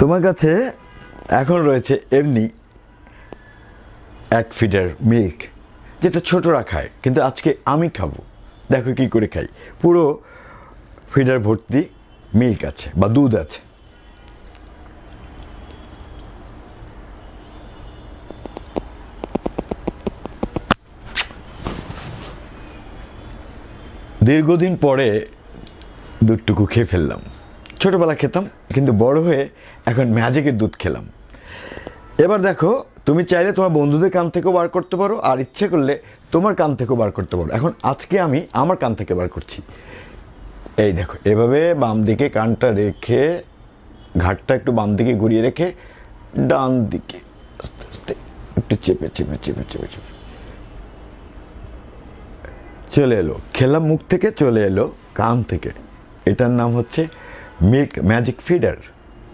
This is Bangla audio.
তোমার কাছে এখন রয়েছে এমনি এক ফিডার মিল্ক, যেটা ছোটরা খায় কিন্তু আজকে আমি খাব। দেখো কি করে খাই। পুরো ফিডার ভর্তি মিল্ক আছে, বা দুধ আছে। দীর্ঘদিন পরে দুধটুকু খেয়ে ফেললাম। ছোটবেলা খেতাম, কিন্তু বড় হয়ে এখন ম্যাজিকের দুধ খেলাম। এবার দেখো, তুমি চাইলে তোমার বন্ধুদের কান থেকেও বার করতে পারো, আর ইচ্ছে করলে তোমার কান থেকেও বার করতে পারো। এখন আজকে আমি আমার কান থেকে বার করছি। এই দেখো, এভাবে বাম দিকে কানটা রেখে, ঘাটটা একটু বাম দিকে ঘুরিয়ে রেখে, ডান দিকে, আস্তে আস্তে, একটু চেপে চেপে চেপে চেপে চেপে। চলে এলো, খেলাম মুখ থেকে, চলে এলো কান থেকে। এটার নাম হচ্ছে মিল্ক ম্যাজিক ফিডার।